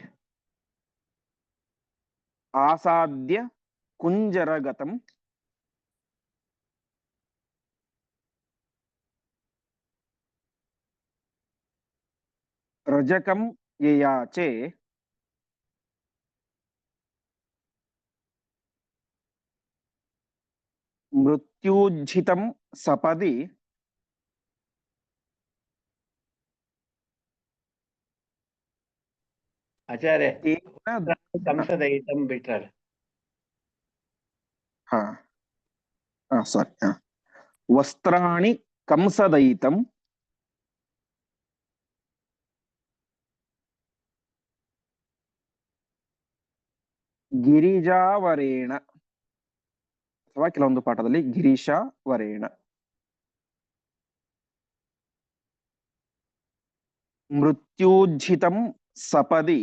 ಆಸಾದ್ಯ ಕುಂಜರಗತಂ. ರಜಕಂ ಯಯಾಚೆ ಮೃತ್ಯೂಜ್ಜಿತಂ ಸಪದಿ ಆಚಾರ್ಯ ತೇನ ಕಂಸದಯಿತಂ ಬಿಟ್ರಲ್ಲ ಹಾ ಹಾ ಸಾರಿ ಹಾ ವಸ್ತ್ರಾಣಿ ಕಂಸದಯಿತಂ ಗಿರಿಜಾವರೇಣ ಅಥವಾ ಕೆಲವೊಂದು ಪಾಠದಲ್ಲಿ ಗಿರೀಶಾವರೇಣ ಮೃತ್ಯೂಜ್ಜಿತಂ ಸಪದಿ.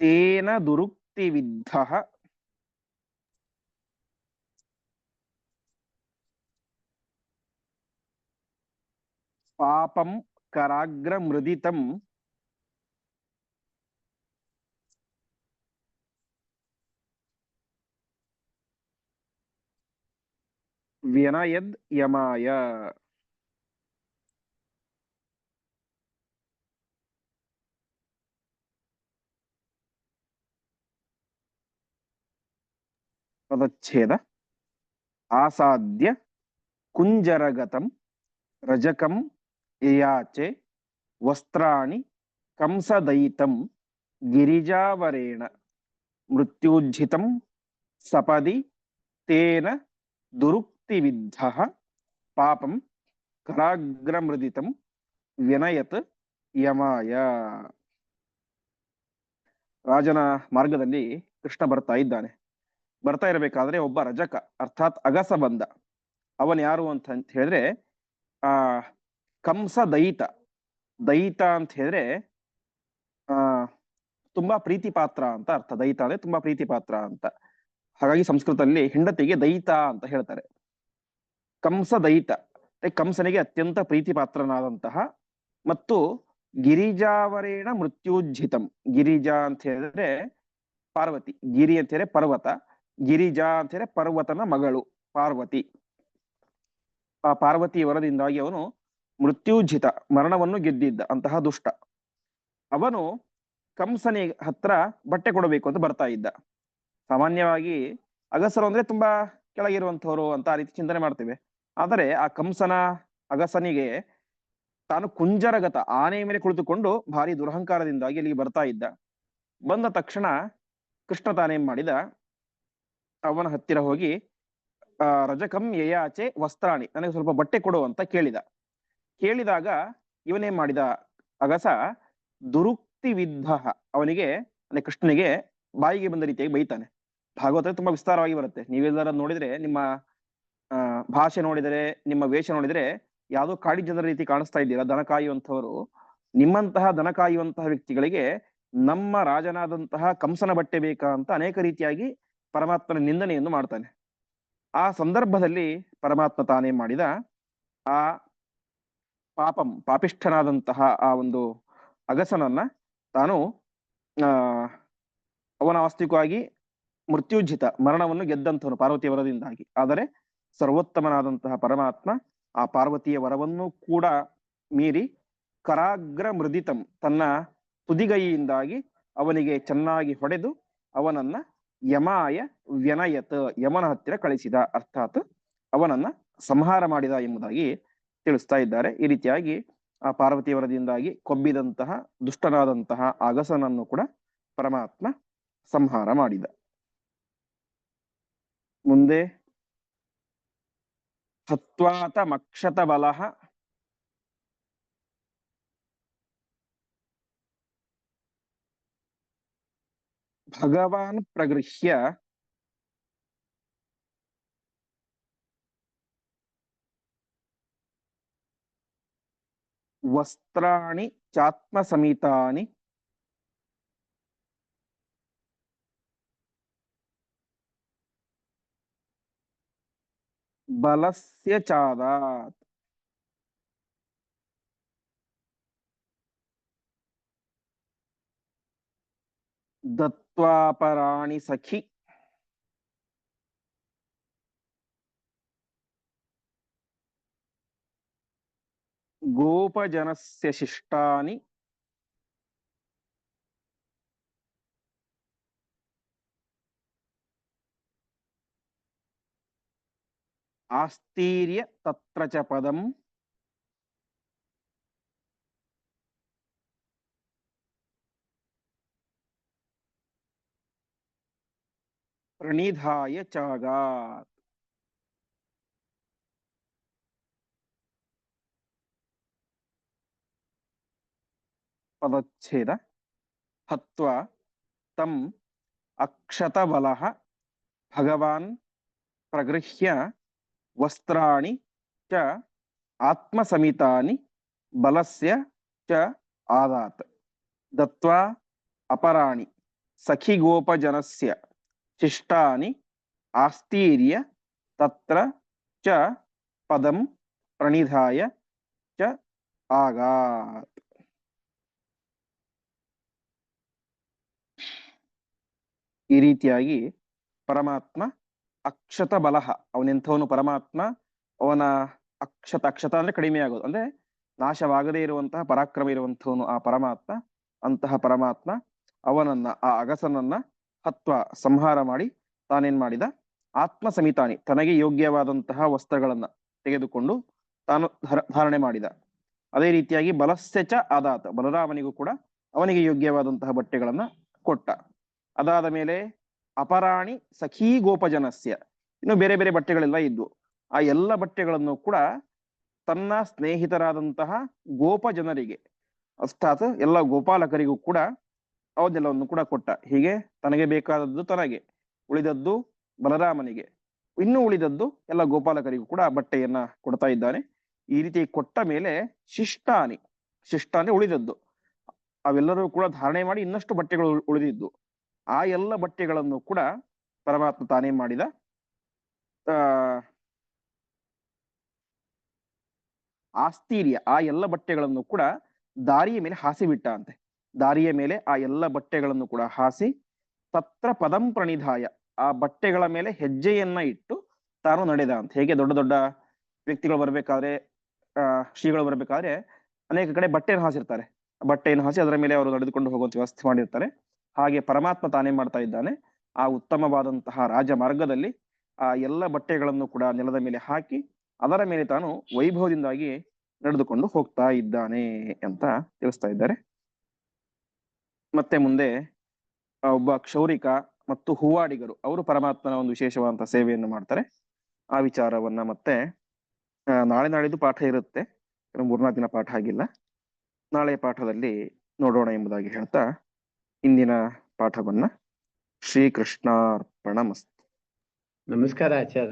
ತೇನ ದುರುಕ್ತಿವಿದ್ಧ. ಪಾಪಂ ಕರಾಗ್ರಮೃದಿತಂ ವ್ಯನಯದ್ ಯಮಾಯ ಪದಚ್ಛೇದ ಆಸಾದ್ಯ ಕುಂಜರಗತಂ ರಜಕಂ ಯಯಾಚೆ ವಸ್ತ್ರಾಣಿ ಕಂಸದಯಿತಂ ಗಿರಿಜಾವರೇಣ ಮೃತ್ಯೂಜ್ಜಿತಂ ಸಪದಿ ತೇನ ದುರುಕ್ತಿವಿದ್ಧ ಪಾಪಂ ಕರಾಗ್ರಮೃದಿತಂ ವಿನಯತ್ ಯಮಾಯ. ರಾಜನ ಮಾರ್ಗದಲ್ಲಿ ಕೃಷ್ಣ ಬರ್ತಾ ಇದ್ದಾನೆ. ಬರ್ತಾ ಇರಬೇಕಾದ್ರೆ ಒಬ್ಬ ರಜಕ, ಅರ್ಥಾತ್ ಅಗಸ ಬಂದ ಅವನ್ ಯಾರು ಅಂತ ಹೇಳಿದ್ರೆ, ಆ ಕಂಸ ದೈತ ದೈತ ಅಂತ ಹೇಳಿದ್ರೆ, ಆ, ತುಂಬಾ ಪ್ರೀತಿ ಪಾತ್ರ ಅಂತ ಅರ್ಥ. ದೈತ ಅಂದ್ರೆ ತುಂಬಾ ಪ್ರೀತಿ ಪಾತ್ರ ಅಂತ. ಹಾಗಾಗಿ ಸಂಸ್ಕೃತದಲ್ಲಿ ಹೆಂಡತಿಗೆ ದೈತ ಅಂತ ಹೇಳ್ತಾರೆ. ಕಂಸ ದೈತ ಕಂಸನಿಗೆ ಅತ್ಯಂತ ಪ್ರೀತಿಪಾತ್ರನಾದಂತಹ ಮತ್ತು ಗಿರಿಜಾವರೇಣ ಮೃತ್ಯುಜ್ಜಿತಂ. ಗಿರಿಜಾ ಅಂತ ಹೇಳಿದ್ರೆ ಪಾರ್ವತಿ. ಗಿರಿ ಅಂತ ಹೇಳಿದ್ರೆ ಪರ್ವತ. ಗಿರಿಜಾ ಅಂತ ಹೇಳಿ ಪರ್ವತನ ಮಗಳು ಪಾರ್ವತಿ. ಆ ಪಾರ್ವತಿ ವರದಿಂದಾಗಿ ಅವನು ಮೃತ್ಯುಜ್ಜಿತ, ಮರಣವನ್ನು ಗೆದ್ದಿದ್ದ ಅಂತಹ ದುಷ್ಟ. ಅವನು ಕಂಸನಿ ಹತ್ರ ಬಟ್ಟೆ ಕೊಡಬೇಕು ಅಂತ ಬರ್ತಾ ಇದ್ದ. ಸಾಮಾನ್ಯವಾಗಿ ಅಗಸರು ಅಂದ್ರೆ ತುಂಬಾ ಕೆಳಗಿರುವಂತವ್ರು ಅಂತ ಆ ರೀತಿ ಚಿಂತನೆ ಮಾಡ್ತೇವೆ. ಆದರೆ ಆ ಕಂಸನ ಅಗಸನಿಗೆ ತಾನು ಕುಂಜರಗತ ಆನೆ ಮೇಲೆ ಕುಳಿತುಕೊಂಡು ಭಾರಿ ದುರಹಂಕಾರದಿಂದಾಗಿ ಅಲ್ಲಿಗೆ ಬರ್ತಾ ಇದ್ದ. ಬಂದ ತಕ್ಷಣ ಕೃಷ್ಣ ತಾನೇನ್ ಮಾಡಿದ? ಅವನ ಹತ್ತಿರ ಹೋಗಿ ರಜಕಂ ಯಯಾಚೆ ವಸ್ತ್ರಾಣಿ, ನನಗೆ ಸ್ವಲ್ಪ ಬಟ್ಟೆ ಕೊಡು ಅಂತ ಕೇಳಿದ. ಕೇಳಿದಾಗ ಇವನೇನ್ ಮಾಡಿದ? ಅಗಸ ದುರುಕ್ತಿ ವಿದ್ಧ ಅವನಿಗೆ, ಅಂದ್ರೆ ಕೃಷ್ಣನಿಗೆ ಬಾಯಿಗೆ ಬಂದ ರೀತಿಯಾಗಿ ಬೈತಾನೆ. ಭಾಗವತ ತುಂಬಾ ವಿಸ್ತಾರವಾಗಿ ಬರುತ್ತೆ. ನೀವೆಲ್ಲರ ನೋಡಿದ್ರೆ ನಿಮ್ಮ ಭಾಷೆ ನೋಡಿದರೆ, ನಿಮ್ಮ ವೇಷ ನೋಡಿದರೆ ಯಾವುದೋ ಕಾಡಿ ಜನರ ರೀತಿ ಕಾಣಿಸ್ತಾ ಇದ್ದೀರಾ? ದನ ಕಾಯುವಂಥವರು. ನಿಮ್ಮಂತಹ ದನ ಕಾಯುವಂತಹ ವ್ಯಕ್ತಿಗಳಿಗೆ ನಮ್ಮ ರಾಜನಾದಂತಹ ಕಂಸನ ಬಟ್ಟೆ ಬೇಕಾ ಅಂತ ಅನೇಕ ರೀತಿಯಾಗಿ ಪರಮಾತ್ಮನ ನಿಂದನೆಯನ್ನು ಮಾಡ್ತಾನೆ. ಆ ಸಂದರ್ಭದಲ್ಲಿ ಪರಮಾತ್ಮ ತಾನೇ ಮಾಡಿದ ಆ ಪಾಪಂ, ಪಾಪಿಷ್ಠನಾದಂತಹ ಆ ಒಂದು ಅಗಸನನ್ನ ತಾನು, ಆ, ಅವನ ಆಸ್ತಿಕವಾಗಿ ಮೃತ್ಯುಜಿತ ಮರಣವನ್ನು ಗೆದ್ದಂಥವನು ಪಾರ್ವತಿ ವರದಿಂದಾಗಿ. ಆದರೆ ಸರ್ವೋತ್ತಮನಾದಂತಹ ಪರಮಾತ್ಮ ಆ ಪಾರ್ವತಿಯ ವರವನ್ನು ಕೂಡ ಮೀರಿ ಕರಾಗ್ರ ಮೃದಿತಂ ತನ್ನ ತುದಿಗೈಯಿಂದಾಗಿ ಅವನಿಗೆ ಚೆನ್ನಾಗಿ ಹೊಡೆದು ಅವನನ್ನ ಯಮಾಯ ವ್ಯನಯತ, ಯಮನ ಹತ್ತಿರ ಕಳಿಸಿದ. ಅರ್ಥಾತ್ ಅವನನ್ನ ಸಂಹಾರ ಮಾಡಿದ ಎಂಬುದಾಗಿ ತಿಳಿಸ್ತಾ ಇದ್ದಾರೆ. ಈ ರೀತಿಯಾಗಿ ಆ ಪಾರ್ವತಿ ವರದಿಂದಾಗಿ ಕೊಬ್ಬಿದಂತಹ, ದುಷ್ಟನಾದಂತಹ ಅಗಸನನ್ನು ಕೂಡ ಪರಮಾತ್ಮ ಸಂಹಾರ ಮಾಡಿದ. ಮುಂದೆ सत्त्वातमक्षतबलः। भगवान प्रगृह्य। वस्त्राणि चात्मसमितानि। चात्मसमीतानि బలస్య చాదాత్. దత్వాపరాణి సఖి. గోపజనస్య శిష్టాని. ಸಖಿ ಗೋಪಜನಸ್ಯ ಶಿಷ್ಟಾನಿ ಆಸ್ತೀರ್ಯ ತತ್ರ ಚ ಪದಂ ಪ್ರಣಿಧಾಯ ಚಾಗಾತ್ ಪದಚ್ಛೇದ ಹತ್ವ ತಂ ಅಕ್ಷತಬಲಃ ಭಗವಾನ್ ಪ್ರಗೃಹ್ಯ ವಸ್ತ್ರಾಣಿ ಚ ಆತ್ಮಸಮಿತಾನಿ ಬಲಸ್ಯ ಚ ಆದಾತ್ ದತ್ವಾ ಅಪರಾಣಿ ಸಖಿಗೋಪಜನಸ್ಯ ಶಿಷ್ಟಾನಿ ಆಸ್ತೀರ್ಯ ತತ್ರ ಚ ಪದಂ ಪ್ರಣಿಧಾಯ ಚ ಆಗಾತ್ ಈ ರೀತಿಯಾಗಿ ಪರಮಾತ್ಮ ಅಕ್ಷತ ಬಲಹ ಅವನೆಂಥವನು ಪರಮಾತ್ಮ, ಅವನ ಅಕ್ಷತ ಅಕ್ಷತ ಅಂದ್ರೆ ಕಡಿಮೆ ಆಗೋದು. ಅಂದ್ರೆ ನಾಶವಾಗದೇ ಇರುವಂತಹ, ಪರಾಕ್ರಮ ಇರುವಂಥವನು ಆ ಪರಮಾತ್ಮ, ಅಂತಹ ಪರಮಾತ್ಮ ಅವನನ್ನ, ಆ ಅಗಸನನ್ನ ಹತ್ವ, ಸಂಹಾರ ಮಾಡಿ ತಾನೇನ್ ಮಾಡಿದ? ಆತ್ಮ ಸಮಿತಾನಿ ತನಗೆ ಯೋಗ್ಯವಾದಂತಹ ವಸ್ತ್ರಗಳನ್ನ ತೆಗೆದುಕೊಂಡು ತಾನು ಧರ- ಧಾರಣೆ ಮಾಡಿದ. ಅದೇ ರೀತಿಯಾಗಿ ಬಲಸ್ಯಚ ಆದಾತ, ಬಲರಾಮನಿಗೂ ಕೂಡ ಅವನಿಗೆ ಯೋಗ್ಯವಾದಂತಹ ಬಟ್ಟೆಗಳನ್ನ ಕೊಟ್ಟ. ಅದಾದ ಮೇಲೆ ಅಪರಾಣಿ ಸಖೀ ಗೋಪಜನಸ್ಯ. ಇನ್ನು ಬೇರೆ ಬೇರೆ ಬಟ್ಟೆಗಳೆಲ್ಲ ಇದ್ವು. ಆ ಎಲ್ಲ ಬಟ್ಟೆಗಳನ್ನು ಕೂಡ ತನ್ನ ಸ್ನೇಹಿತರಾದಂತಹ ಗೋಪ ಜನರಿಗೆ ಅರ್ಥಾತ್ ಎಲ್ಲ ಗೋಪಾಲಕರಿಗೂ ಕೂಡ ಅವನ್ನೆಲ್ಲವನ್ನು ಕೂಡ ಕೊಟ್ಟ. ಹೀಗೆ ತನಗೆ ಬೇಕಾದದ್ದು ತನಗೆ, ಉಳಿದದ್ದು ಬಲರಾಮನಿಗೆ. ಇನ್ನು ಉಳಿದದ್ದು ಎಲ್ಲ ಗೋಪಾಲಕರಿಗೂ ಕೂಡ ಬಟ್ಟೆಯನ್ನ ಕೊಡ್ತಾ ಇದ್ದಾನೆ. ಈ ರೀತಿ ಕೊಟ್ಟ ಮೇಲೆ ಶಿಷ್ಟಾನಿ ಶಿಷ್ಟಾನಿ ಉಳಿದದ್ದು. ಅವೆಲ್ಲರೂ ಕೂಡ ಧಾರಣೆ ಮಾಡಿ ಇನ್ನಷ್ಟು ಬಟ್ಟೆಗಳು ಉಳ್- ಉಳಿದಿದ್ದು. ಆ ಎಲ್ಲ ಬಟ್ಟೆಗಳನ್ನು ಕೂಡ ಪರಮಾತ್ಮ ತಾನೇ ಮಾಡಿದ. ಆಸ್ತೀರ್ಯ, ಆ ಎಲ್ಲ ಬಟ್ಟೆಗಳನ್ನು ಕೂಡ ದಾರಿಯ ಮೇಲೆ ಹಾಸಿ ಬಿಟ್ಟ ಅಂತೆ ದಾರಿಯ ಮೇಲೆ ಆ ಎಲ್ಲ ಬಟ್ಟೆಗಳನ್ನು ಕೂಡ ಹಾಸಿ ತತ್ರ ಪದಂ ಪ್ರಣಿಧಾಯ, ಆ ಬಟ್ಟೆಗಳ ಮೇಲೆ ಹೆಜ್ಜೆಯನ್ನ ಇಟ್ಟು ತಾನು ನಡೆದ ಅಂತ ಹೇಗೆ ದೊಡ್ಡ ದೊಡ್ಡ ವ್ಯಕ್ತಿಗಳು ಬರ್ಬೇಕಾದ್ರೆ ಶ್ರೀಗಳು ಬರ್ಬೇಕಾದ್ರೆ ಅನೇಕ ಕಡೆ ಬಟ್ಟೆಯನ್ನು ಹಾಸಿರ್ತಾರೆ. ಬಟ್ಟೆಯನ್ನು ಹಾಸಿ ಅದರ ಮೇಲೆ ಅವರು ನಡೆದುಕೊಂಡು ಹೋಗುವಂತ ವ್ಯವಸ್ಥೆ ಮಾಡಿರ್ತಾರೆ. ಹಾಗೆ ಪರಮಾತ್ಮ ತಾನೇ ಮಾಡ್ತಾ ಇದ್ದಾನೆ. ಆ ಉತ್ತಮವಾದಂತಹ ರಾಜ ಮಾರ್ಗದಲ್ಲಿ ಆ ಎಲ್ಲ ಬಟ್ಟೆಗಳನ್ನು ಕೂಡ ನೆಲದ ಮೇಲೆ ಹಾಕಿ ಅದರ ಮೇಲೆ ತಾನು ವೈಭವದಿಂದಾಗಿ ನಡೆದುಕೊಂಡು ಹೋಗ್ತಾ ಇದ್ದಾನೆ ಅಂತ ತಿಳಿಸ್ತಾ ಇದ್ದಾರೆ. ಮತ್ತೆ ಮುಂದೆ ಒಬ್ಬ ಕ್ಷೌರಿಕ ಮತ್ತು ಹೂವಾಡಿಗರು ಅವರು ಪರಮಾತ್ಮನ ಒಂದು ವಿಶೇಷವಾದಂತಹ ಸೇವೆಯನ್ನು ಮಾಡ್ತಾರೆ. ಆ ವಿಚಾರವನ್ನ ಮತ್ತೆ ನಾಳೆ ನಾಳಿದ್ದು ಪಾಠ ಇರುತ್ತೆ. ಮೂರ್ನಾಲ್ಕು ದಿನ ಪಾಠ ಆಗಿಲ್ಲ. ನಾಳೆ ಪಾಠದಲ್ಲಿ ನೋಡೋಣ ಎಂಬುದಾಗಿ ಹೇಳ್ತಾ ಇಂದಿನ ಪಾಠವನ್ನ ಶ್ರೀಕೃಷ್ಣಾರ್ಪಣ ಮಸ್ತ್ ನಮಸ್ಕಾರ ಆಚಾರ್ಯ.